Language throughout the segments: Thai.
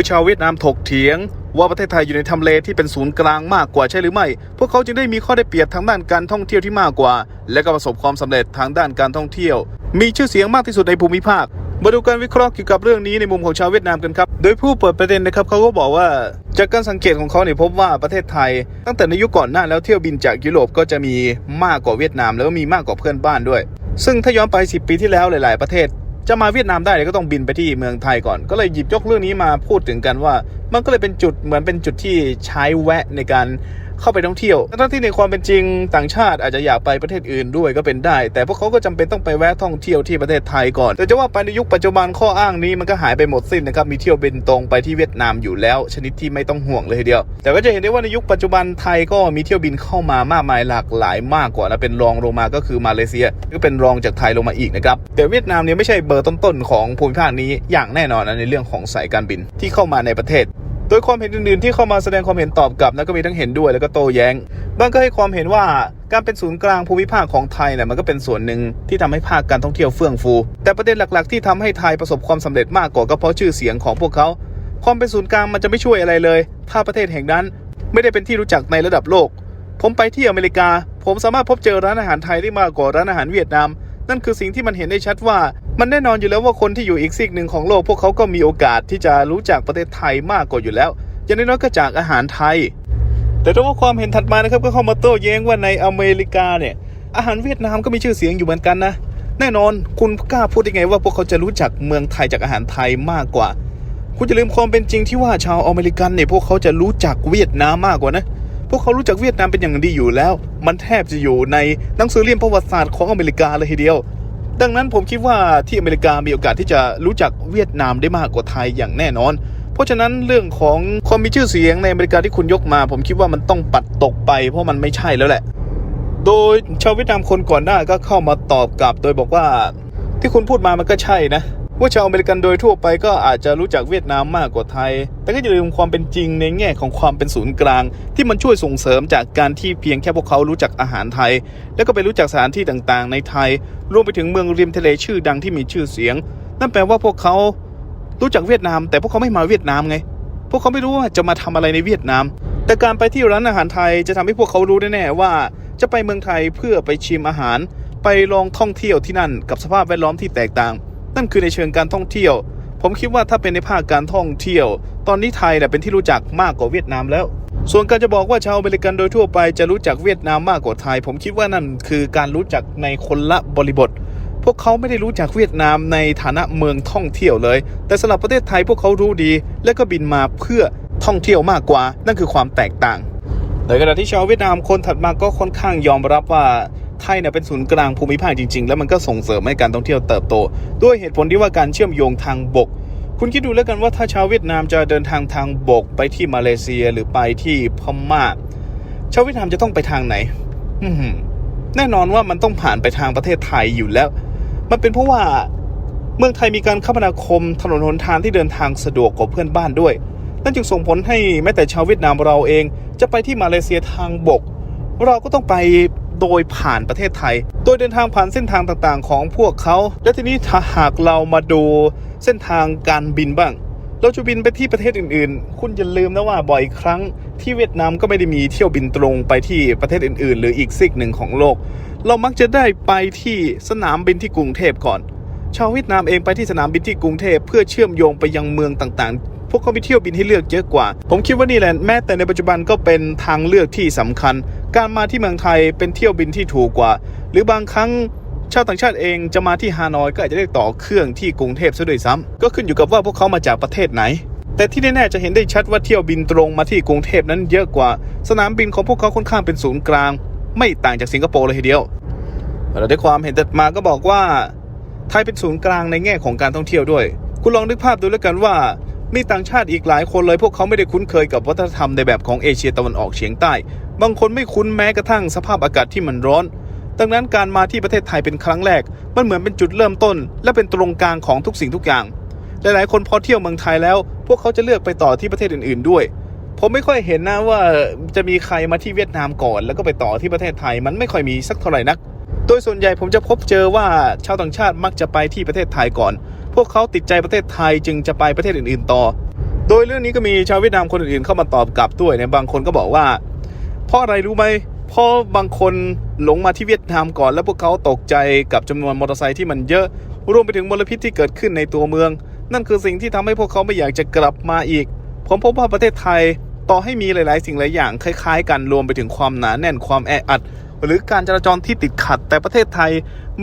ื่อชาวเวียดนามถกเถียง ว่าประเทศไทยอยู่ในทำเลที่เป็นศูนย์กลางมากกว่าใช่หรือไม่ พวกเขาจึงได้มีข้อได้เปรียบทางด้านการท่องเที่ยวที่มากกว่า และก็ประสบความสำเร็จทางด้านการท่องเที่ยว มีชื่อเสียงมากที่สุดในภูมิภาคมาดูการวิเคราะห์เกี่ยวกับเรื่องนี้ในมุมของชาวเวียดนามกันครับ โดยผู้เปิดประเด็นนะครับเขาก็บอกว่า จากการสังเกตของเขาเนี่ยพบว่าประเทศไทย ตั้งแต่ในยุคก่อนหน้าแล้วเที่ยวบินจากยุโรปก็จะมีมากกว่าเวียดนาม แล้วก็มีมากกว่าเพื่อนบ้านด้วย ซึ่งถ้าย้อนไป 10 ปีที่แล้วหลาย ๆ ประเทศ จะมาเวียดนามได้ก็ต้องบินไปที่เมืองไทยก่อน ก็เลยหยิบยกเรื่องนี้มาพูดถึงกันว่า มันก็เลยเป็นจุดเหมือนเป็นจุดที่ใช้แวะในการ เข้าไปท่องเที่ยวทั้งที่ในความเป็นจริงต่างชาติอาจจะอยากไปประเทศอื่นด้วยก็เป็นได้ แต่พวกเขาก็จำเป็นต้องไปแวะท่องเที่ยวที่ประเทศไทยก่อน แต่จะว่าไปในยุคปัจจุบันข้ออ้างนี้มันก็หายไปหมดสิ้นนะครับมีเที่ยวบินตรงไปที่เวียดนามอยู่แล้ว ชนิดที่ไม่ต้องห่วงเลยทีเดียว แต่ก็จะเห็นได้ว่าในยุคปัจจุบันไทยก็มีเที่ยวบินเข้ามามากมายหลากหลายมากกว่านะเป็นรองลงมาก็คือมาเลเซียก็เป็นรองจากไทยลงมาอีกนะครับแต่เวียดนามเนี่ยไม่ใช่เบอร์ต้นๆของภูมิภาคนี้อย่างแน่นอนนะในเรื่องของสายการบินที่เข้ามาในประเทศ โดยความเห็นอื่นๆที่เข้ามาแสดงความเห็นตอบกลับนั้นก็มีทั้งเห็นด้วยแล้วก็โต้แย้ง บางก็ให้ความเห็นว่าการเป็นศูนย์กลางภูมิภาคของไทยเนี่ยมันก็เป็นส่วนหนึ่งที่ทำให้ภาคการท่องเที่ยวเฟื่องฟู แต่ประเด็นหลักๆ ที่ทำให้ไทยประสบความสำเร็จมากกว่าก็เพราะชื่อเสียงของพวกเขา ความเป็นศูนย์กลางมันจะไม่ช่วยอะไรเลย ถ้าประเทศแห่งนั้น ไม่ได้เป็นที่รู้จักในระดับโลก ผมไปที่อเมริกา ผมสามารถพบเจอร้านอาหารไทยได้มากกว่าร้านอาหารเวียดนาม นั่นคือสิ่งที่มันเห็นได้ชัดว่า มันแน่นอนอยู่แล้วว่าคนที่อยู่อีกซีกหนึ่งของโลก พวกเขาก็มีโอกาสที่จะรู้จักประเทศไทยมากกว่าอยู่แล้ว อย่างน้อยก็จากอาหารไทย แต่ถ้าว่าความเห็นถัดมานะครับก็เข้ามาโต้แย้งว่าในอเมริกาเนี่ย อาหารเวียดนามก็มีชื่อเสียงอยู่เหมือนกันนะ แน่นอนคุณกล้าพูดได้ไงว่าพวกเขาจะรู้จักเมืองไทยจากอาหารไทยมากกว่า คุณจะลืมความเป็นจริงที่ว่าชาวอเมริกันเนี่ยพวกเขาจะรู้จักเวียดนามมากกว่านะ พวกเขารู้จักเวียดนามเป็นอย่างดีอยู่แล้ว มันแทบจะอยู่ในหนังสือเรียนประวัติศาสตร์ของอเมริกาเลยทีเดียว ดังนั้นผมคิดว่าที่อเมริกามีโอกาสที่จะรู้จักเวียดนามได้มากกว่าไทยอย่างแน่นอน เพราะฉะนั้นเรื่องของความมีชื่อเสียงในอเมริกาที่คุณยกมา ผมคิดว่ามันต้องปัดตกไป เพราะมันไม่ใช่แล้วแหละ โดยชาวเวียดนามคนก่อนหน้าก็เข้ามาตอบกลับ โดยบอกว่าที่คุณพูดมามันก็ใช่นะ ว่าชาวอเมริกันโดยทั่วไปก็อาจจะรู้จักเวียดนามมากกว่าไทย แต่ก็อย่าลืมความเป็นจริงในแง่ของความเป็นศูนย์กลาง ที่มันช่วยส่งเสริมจากการที่เพียงแค่พวกเขารู้จักอาหารไทย แล้วก็ไปรู้จักสถานที่ต่างๆ ในไทย รวมไปถึงเมืองริมทะเลชื่อดังที่มีชื่อเสียง นั่นแปลว่าพวกเขารู้จักเวียดนาม แต่พวกเขาไม่มาเวียดนามไง พวกเขาไม่รู้ว่าจะมาทำอะไรในเวียดนาม แต่การไปที่ร้านอาหารไทยจะทำให้พวกเขารู้แน่ๆว่า จะไปเมืองไทยเพื่อไปชิมอาหาร ไปลองท่องเที่ยวที่นั่น กับสภาพแวดล้อมที่แตกต่าง นั่นคือในเชิงการท่องเที่ยว ผมคิดว่าถ้าเป็นในภาคการท่องเที่ยว ตอนนี้ไทยเนี่ยเป็นที่รู้จักมากกว่าเวียดนามแล้ว ส่วนการจะบอกว่าชาวอเมริกันโดยทั่วไปจะรู้จักเวียดนามมากกว่าไทย ผมคิดว่านั่นคือการรู้จักในคนละบริบท พวกเขาไม่ได้รู้จักเวียดนามในฐานะเมืองท่องเที่ยวเลย แต่สำหรับประเทศไทยพวกเขารู้ดี และก็บินมาเพื่อท่องเที่ยวมากกว่า นั่นคือความแตกต่างในขณะที่ชาวเวียดนามคนถัดมาก็ค่อนข้างยอมรับว่า ไทยเนี่ยเป็นศูนย์กลางภูมิภาคจริง ๆ แล้วมันก็ส่งเสริมให้การท่องเที่ยวเติบโต ด้วยเหตุผลที่ว่าการเชื่อมโยงทางบก คุณคิดดูแล้วกันว่าถ้าชาวเวียดนามจะเดินทางทางบกไปที่มาเลเซียหรือไปที่พม่าชาวเวียดนามจะต้องไปทางไหน อืแน่นอนว่ามันต้องผ่านไปทางประเทศไทยอยู่แล้ว มันเป็นเพราะว่าเมืองไทยมีการคมนาคมถนนหนทางที่เดินทางสะดวกกว่าเพื่อนบ้านด้วย นั่นจึงส่งผลให้แม้แต่ชาวเวียดนามเราเอง จะไปที่มาเลเซียทางบก เราก็ต้องไป โดยผ่านประเทศไทย โดยเดินทางผ่านเส้นทางต่างๆ ของพวกเขา และทีนี้ถ้าหากเรามาดูเส้นทางการบินบ้าง เราจะบินไปที่ประเทศอื่นๆ คุณอย่าลืมนะว่าบ่อยครั้งที่เวียดนามก็ไม่ได้มีเที่ยวบินตรงไปที่ประเทศอื่นๆ หรืออีกซีกหนึ่งของโลก เรามักจะได้ไปที่สนามบินที่กรุงเทพก่อน ชาวเวียดนามเองไปที่สนามบินที่กรุงเทพเพื่อเชื่อมโยงไปยังเมืองต่างๆพวกเขามีเที่ยวบินให้เลือกเยอะกว่า ผมคิดว่านี่แหละ แม้แต่ในปัจจุบันก็เป็นทางเลือกที่สำคัญ การมาที่เมืองไทยเป็นเที่ยวบินที่ถูกกว่า หรือบางครั้งชาวต่างชาติเองจะมาที่ฮานอยก็อาจจะได้ต่อเครื่องที่กรุงเทพซะด้วยซ้ำก็ขึ้นอยู่กับว่าพวกเขามาจากประเทศไหน แต่ที่แน่ๆจะเห็นได้ชัดว่าเที่ยวบินตรงมาที่กรุงเทพนั้นเยอะกว่า สนามบินของพวกเขาค่อนข้างเป็นศูนย์กลาง ไม่ต่างจากสิงคโปร์เลยทีเดียวเราได้ความเห็นถัดมาก็บอกว่า ไทยเป็นศูนย์กลางในแง่ของการท่องเที่ยวด้วย คุณลองนึกภาพดูแล้วกันว่า มีต่างชาติอีกหลายคนเลย พวกเขาไม่ได้คุ้นเคยกับวัฒนธรรมในแบบของเอเชียตะวันออกเฉียงใต้ บางคนไม่คุ้นแม้กระทั่งสภาพอากาศที่มันร้อน ดังนั้นการมาที่ประเทศไทยเป็นครั้งแรก มันเหมือนเป็นจุดเริ่มต้น และเป็นตรงกลางของทุกสิ่งทุกอย่าง หลายๆ คนพอเที่ยวเมืองไทยแล้ว พวกเขาจะเลือกไปต่อที่ประเทศอื่น ๆ ด้วย ผมไม่ค่อยเห็นนะว่าจะมีใครมาที่เวียดนามก่อน แล้วก็ไปต่อที่ประเทศไทย มันไม่ค่อยมีสักเท่าไหร่นัก โดยส่วนใหญ่ผมจะพบเจอว่าชาวต่างชาติมักจะไปที่ประเทศไทยก่อน พวกเขาติดใจประเทศไทยจึงจะไปประเทศอื่น ๆ ต่อ โดยเรื่องนี้ก็มีชาวเวียดนามคนอื่นๆเข้ามาตอบกลับด้วยในบางคนก็บอกว่า เพราะอะไรรู้ไหมเพราะบางคนหลงมาที่เวียดนามก่อน แล้วพวกเขาตกใจกับจำนวนมอเตอร์ไซค์ที่มันเยอะ รวมไปถึงมลพิษที่เกิดขึ้นในตัวเมือง นั่นคือสิ่งที่ทำให้พวกเขาไม่อยากจะกลับมาอีก ผมพบว่าประเทศไทยต่อให้มีหลาย ๆ สิ่งหลายอย่างคล้าย ๆ กันรวมไปถึงความหนาแน่นความแออัด หรือการจราจรที่ติดขัด แต่ประเทศไทย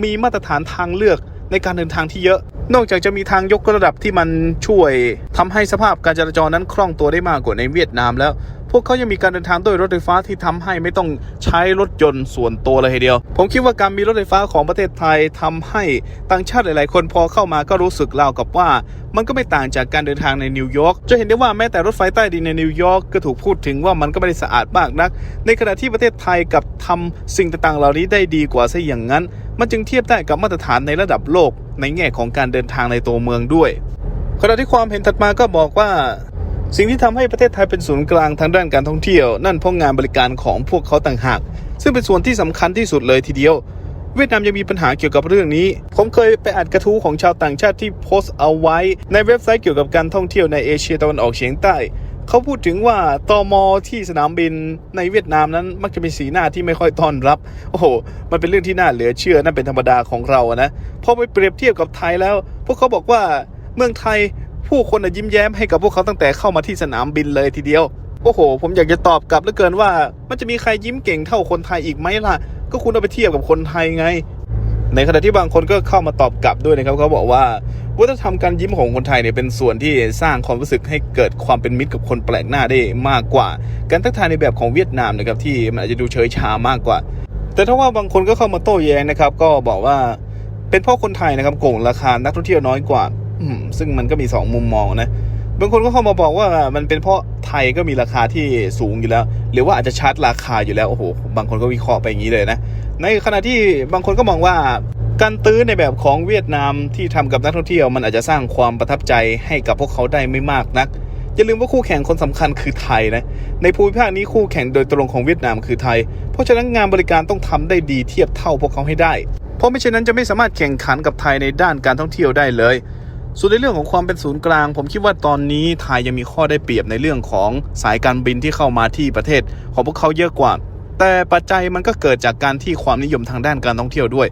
มีมาตรฐานทางเลือกในการเดินทางที่เยอะ นอกจากจะมีทางยกระดับที่มันช่วยทำให้สภาพการจราจรนั้นคล่องตัวได้มากกว่าในเวียดนามแล้ว พวกเขายังมีการเดินทางด้วยรถไฟฟ้าที่ทำให้ไม่ต้องใช้รถยนต์ส่วนตัวเลยทีเดียว ผมคิดว่าการมีรถไฟฟ้าของประเทศไทยทำให้ต่างชาติหลาย ๆ คนพอเข้ามาก็รู้สึกราวกับว่า มันก็ไม่ต่างจากการเดินทางในนิวยอร์กจะเห็นได้ว่าแม้แต่รถไฟใต้ดินในนิวยอร์กก็ถูกพูดถึงว่ามันก็ไม่ได้สะอาดมากนัก ในขณะที่ประเทศไทยกับทำสิ่งต่าง ๆ เหล่านี้ได้ดีกว่าซะอย่างนั้น มันจึงเทียบได้กับมาตรฐานในระดับโลก ในแง่ของการเดินทางในตัวเมืองด้วยขณะที่ความเห็นถัดมาก็บอกว่า สิ่งที่ทำให้ประเทศไทยเป็นศูนย์กลางทางด้านการท่องเที่ยว นั่นเพราะงานบริการของพวกเขาต่างหาก ซึ่งเป็นส่วนที่สำคัญที่สุดเลยทีเดียว เวียดนามยังมีปัญหาเกี่ยวกับเรื่องนี้ ผมเคยไปอ่านกระทู้ของชาวต่างชาติที่โพสต์เอาไว้ ในเว็บไซต์เกี่ยวกับการท่องเที่ยวในเอเชียตะวันออกเฉียงใต้ เขาพูดถึงว่าตอมอที่สนามบินในเวียดนามนั้นมักจะมีสีหน้าที่ไม่ค่อยต้อนรับ โอ้โห มันเป็นเรื่องที่น่าเหลือเชื่อนั่นเป็นธรรมดาของเราอะนะพอไปเปรียบเทียบกับไทยแล้ว พวกเขาบอกว่าเมืองไทย ผู้คนน่ะยิ้มแย้มให้กับพวกเขาตั้งแต่เข้ามาที่สนามบินเลยทีเดียว โอ้โห ผมอยากจะตอบกลับเหลือเกินว่า มันจะมีใครยิ้มเก่งเท่าคนไทยอีกไหมล่ะ ก็คุณเอาไปเทียบกับคนไทยไง ในขณะที่บางคนก็เข้ามาตอบกลับด้วยนะครับเขาบอกว่าวัฒนธรรมการยิ้มของคนไทยเนี่ยเป็นส่วนที่สร้างความรู้สึกให้เกิดความเป็นมิตรกับคนแปลกหน้าได้มากกว่า การทักทายในแบบของเวียดนามนะครับที่มันอาจจะดูเฉยชามากกว่า แต่ถ้าว่าบางคนก็เข้ามาโต้แย้งนะครับ ก็บอกว่าเป็นเพราะคนไทยนะครับโกงราคานักท่องเที่ยวน้อยกว่า ซึ่งมันก็มีสองมุมมองนะบางคนก็เข้ามาบอกว่ามันเป็นเพราะไทยก็มีราคาที่สูงอยู่แล้ว หรือว่าอาจจะชาร์จราคาอยู่แล้วโอ้โหบางคนก็วิเคราะห์ไปอย่างนี้เลยนะ ในขณะที่บางคนก็มองว่าการตื้อในแบบของเวียดนามที่ทำกับนักท่องเที่ยวมันอาจจะสร้างความประทับใจให้กับพวกเขาได้ไม่มากนักอย่าลืมว่าคู่แข่งคนสำคัญคือไทยนะในภูมิภาคนี้คู่แข่งโดยตรงของเวียดนามคือไทย เพราะฉะนั้นงานบริการต้องทำได้ดีเทียบเท่าพวกเขาให้ได้ เพราะไม่เช่นนั้นจะไม่สามารถแข่งขันกับไทยในด้านการท่องเที่ยวได้เลย ส่วนในเรื่องของความเป็นศูนย์กลาง ผมคิดว่าตอนนี้ไทยยังมีข้อได้เปรียบในเรื่องของสายการบินที่เข้ามาที่ประเทศ ของพวกเขาเยอะกว่า แต่ปัจจัยมันก็เกิดจากการที่ความนิยมทางด้านการท่องเที่ยวด้วย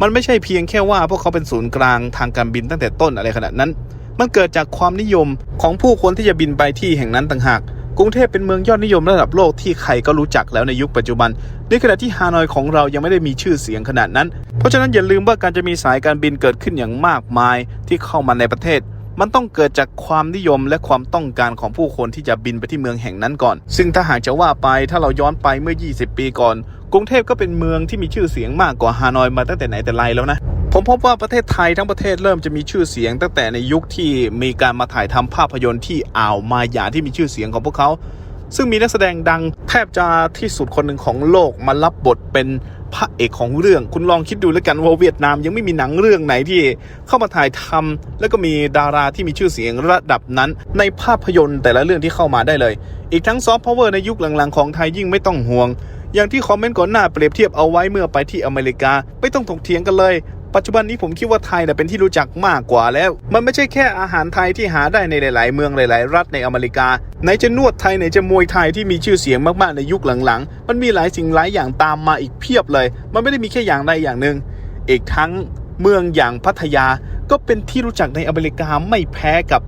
มันไม่ใช่เพียงแค่ว่าพวกเขาเป็นศูนย์กลางทางการบินตั้งแต่ต้นอะไรขนาดนั้น มันเกิดจากความนิยมของผู้คนที่จะบินไปที่แห่งนั้นต่างหาก กรุงเทพเป็นเมืองยอดนิยมระดับโลกที่ใครก็รู้จักแล้วในยุคปัจจุบัน ในขณะที่ฮานอยของเรายังไม่ได้มีชื่อเสียงขนาดนั้น เพราะฉะนั้นอย่าลืมว่าการจะมีสายการบินเกิดขึ้นอย่างมากมายที่เข้ามาในประเทศมันต้องเกิดจากความนิยมและความต้องการของผู้คนที่จะบินไปที่เมืองแห่งนั้นก่อน ซึ่งถ้าหากจะว่าไปถ้าเราย้อนไปเมื่อ 20 ปีก่อน กรุงเทพก็เป็นเมืองที่มีชื่อเสียงมากกว่าฮานอยมาตั้งแต่ไหนแต่ไรแล้วนะ ผมพบว่าประเทศไทยทั้งประเทศเริ่มจะมีชื่อเสียงตั้งแต่ในยุคที่มีการมาถ่ายทำภาพยนตร์ที่อ่าวมายาที่มีชื่อเสียงของพวกเขา ซึ่งมีนักแสดงดังแทบจะที่สุดคนหนึ่งของโลกมารับบทเป็นพระเอกของเรื่อง คุณลองคิดดูแล้วกันว่าเวียดนามยังไม่มีหนังเรื่องไหนที่เข้ามาถ่ายทำแล้วก็มีดาราที่มีชื่อเสียงระดับนั้น ในภาพยนตร์แต่ละเรื่องที่เข้ามาได้เลย อีกทั้งซอฟต์พาวเวอร์ในยุคหลังๆของไทยยิ่งไม่ต้องห่วงอย่างที่คอมเมนต์ก่อนหน้าเปรียบเทียบเอาไว้เมื่อไปที่อเมริกา ไม่ต้องถกเถียงกันเลย ปัจจุบันนี้ผมคิดว่าไทยเนี่ยเป็นที่รู้จักมากกว่าแล้ว มันไม่ใช่แค่อาหารไทยที่หาได้ในหลาย ๆ เมืองหลาย ๆ รัฐในอเมริกาไหนจะนวดไทยไหนจะมวยไทยที่มีชื่อเสียงมาก ๆ ในยุคหลัง ๆ มันมีหลายสิ่งหลายอย่างตามมาอีกเพียบเลย มันไม่ได้มีแค่อย่างใดอย่างหนึ่งอีกทั้งเมืองอย่างพัทยาก็เป็นที่รู้จักในอเมริกาไม่แพ้กับ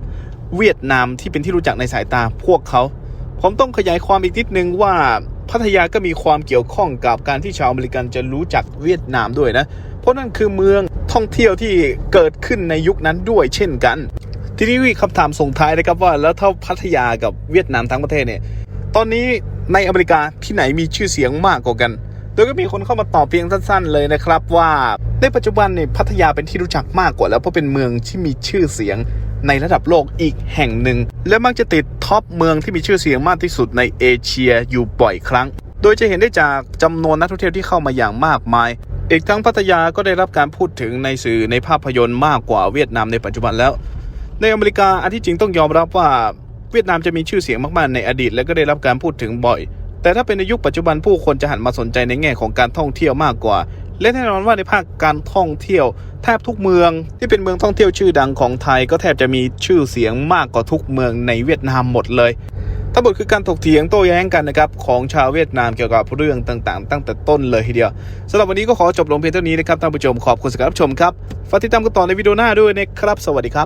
เวียดนามที่เป็นที่รู้จักในสายตาพวกเขา ผมต้องขยายความอีกนิดนึงว่าพัทยาก็มีความเกี่ยวข้องกับการที่ชาวอเมริกันจะรู้จักเวียดนามด้วยนะ เพราะนั่นคือเมืองท่องเที่ยวที่เกิดขึ้นในยุคนั้นด้วยเช่นกัน ทีนี้มีคำถามส่งท้ายนะครับว่าแล้วถ้าพัทยากับเวียดนามทั้งประเทศเนี่ยตอนนี้ในอเมริกาที่ไหนมีชื่อเสียงมากกว่ากัน โดยก็มีคนเข้ามาตอบเพียงสั้น ๆ เลยนะครับว่าในปัจจุบันเนี่ยพัทยาเป็นที่รู้จักมากกว่าแล้วเพราะเป็นเมืองที่มีชื่อเสียงในระดับโลกอีกแห่งหนึ่ง และมักจะติดท็อปเมืองที่มีชื่อเสียงมากที่สุดในเอเชียอยู่บ่อยครั้ง โดยจะเห็นได้จากจำนวนนักท่องเที่ยวที่เข้ามาอย่างมากมาย อีกทั้งพัทยาก็ได้รับการพูดถึงในสื่อในภาพยนตร์มากกว่าเวียดนามในปัจจุบันแล้ว ในอเมริกาอันที่จริงต้องยอมรับว่าเวียดนามจะมีชื่อเสียงมากๆในอดีต และก็ได้รับการพูดถึงบ่อย แต่ถ้าเป็นในยุคปัจจุบันผู้คนจะหันมาสนใจในแง่ของการท่องเที่ยวมากกว่า และแน่นอนว่าในภาคการท่องเที่ยวแทบทุกเมืองที่เป็นเมืองท่องเที่ยวชื่อดังของไทย ก็แทบจะมีชื่อเสียงมากกว่าทุกเมืองในเวียดนามหมดเลย ทั้งหมดคือการถกเถียงโต้แย้งกันนะครับของชาวเวียดนามเกี่ยวกับเรื่องต่างๆ ตั้งแต่ต้นเลยทีเดียวสำหรับวันนี้ก็ขอจบลงเพียงเท่านี้นะครับท่านผู้ชมขอบคุณสำหรับรับชมครับฝากติดตามกันต่อในวิดีโอหน้าด้วยนะครับ สวัสดีครับ